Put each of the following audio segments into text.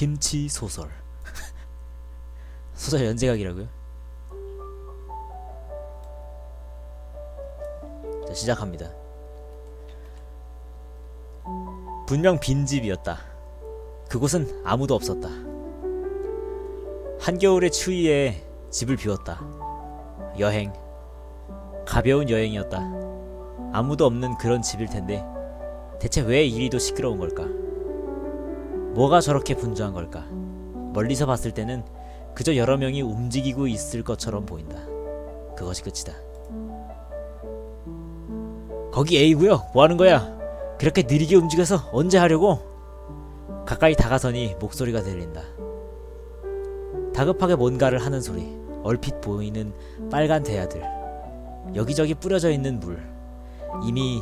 김치 소설. 소설 연재각이라고요? 자 시작합니다. 분명 빈집이었다. 그곳은 아무도 없었다. 한겨울의 추위에 집을 비웠다. 여행. 가벼운 여행이었다. 아무도 없는 그런 집일 텐데 대체 왜 이리도 시끄러운 걸까? 뭐가 저렇게 분주한 걸까? 멀리서 봤을 때는 그저 여러 명이 움직이고 있을 것처럼 보인다. 그것이 끝이다. 거기 A구요. 뭐 하는 거야? 그렇게 느리게 움직여서 언제 하려고? 가까이 다가서니 목소리가 들린다. 다급하게 뭔가를 하는 소리. 얼핏 보이는 빨간 대야들. 여기저기 뿌려져 있는 물. 이미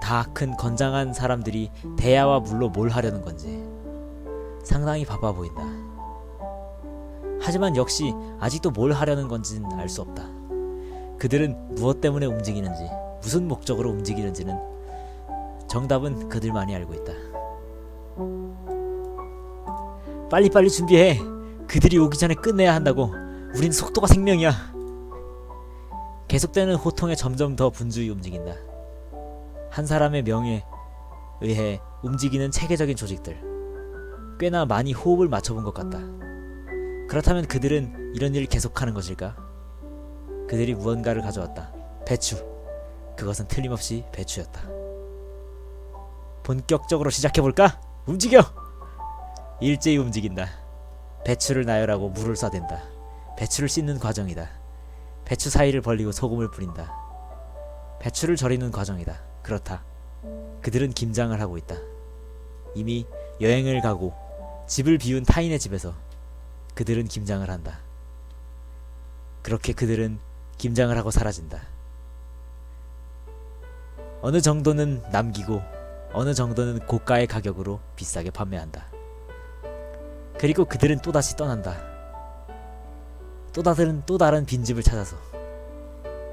다 큰 건장한 사람들이 대야와 물로 뭘 하려는 건지 상당히 바빠 보인다. 하지만 역시 아직도 뭘 하려는 건지는 알 수 없다. 그들은 무엇 때문에 움직이는지, 무슨 목적으로 움직이는지는 정답은 그들만이 알고 있다. 빨리빨리 준비해. 그들이 오기 전에 끝내야 한다고. 우린 속도가 생명이야. 계속되는 호통에 점점 더 분주히 움직인다. 한 사람의 명에 의해 움직이는 체계적인 조직들. 꽤나 많이 호흡을 맞춰본 것 같다. 그렇다면 그들은 이런 일을 계속하는 것일까? 그들이 무언가를 가져왔다. 배추. 그것은 틀림없이 배추였다. 본격적으로 시작해볼까? 움직여! 일제히 움직인다. 배추를 나열하고 물을 쏴댄다. 배추를 씻는 과정이다. 배추 사이를 벌리고 소금을 뿌린다. 배추를 절이는 과정이다. 그렇다. 그들은 김장을 하고 있다. 이미 여행을 가고 집을 비운 타인의 집에서 그들은 김장을 한다. 그렇게 그들은 김장을 하고 사라진다. 어느 정도는 남기고 어느 정도는 고가의 가격으로 비싸게 판매한다. 그리고 그들은 또다시 떠난다. 또 다른 또 다른 빈집을 찾아서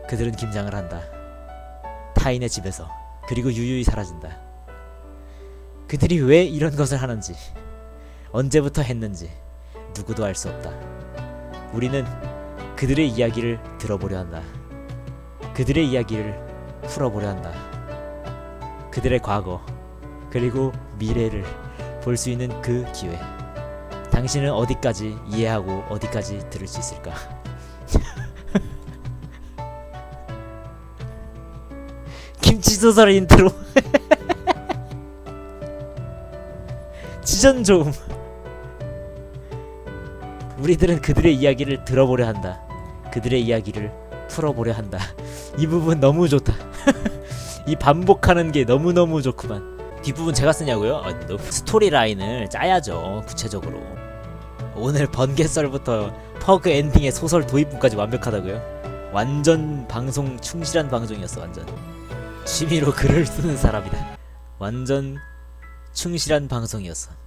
그들은 김장을 한다. 타인의 집에서 그리고 유유히 사라진다. 그들이 왜 이런 것을 하는지 언제부터 했는지 누구도 알 수 없다. 우리는 그들의 이야기를 들어보려 한다. 그들의 이야기를 풀어보려 한다. 그들의 과거 그리고 미래를 볼 수 있는 그 기회. 당신은 어디까지 이해하고 어디까지 들을 수 있을까? 김치 소설 인트로 지전 좀 우리들은 그들의 이야기를 들어보려 한다. 그들의 이야기를 풀어보려 한다. 이 부분 너무 좋다. 이 반복하는 게 너무너무 좋구만. 뒷부분 제가 쓰냐고요? 아, 너 스토리 라인을 짜야죠. 구체적으로. 오늘 번개썰부터 퍼그 엔딩의 소설 도입부까지 완벽하다고요? 완전 방송 충실한 방송이었어 완전. 취미로 글을 쓰는 사람이다. 완전 충실한 방송이었어.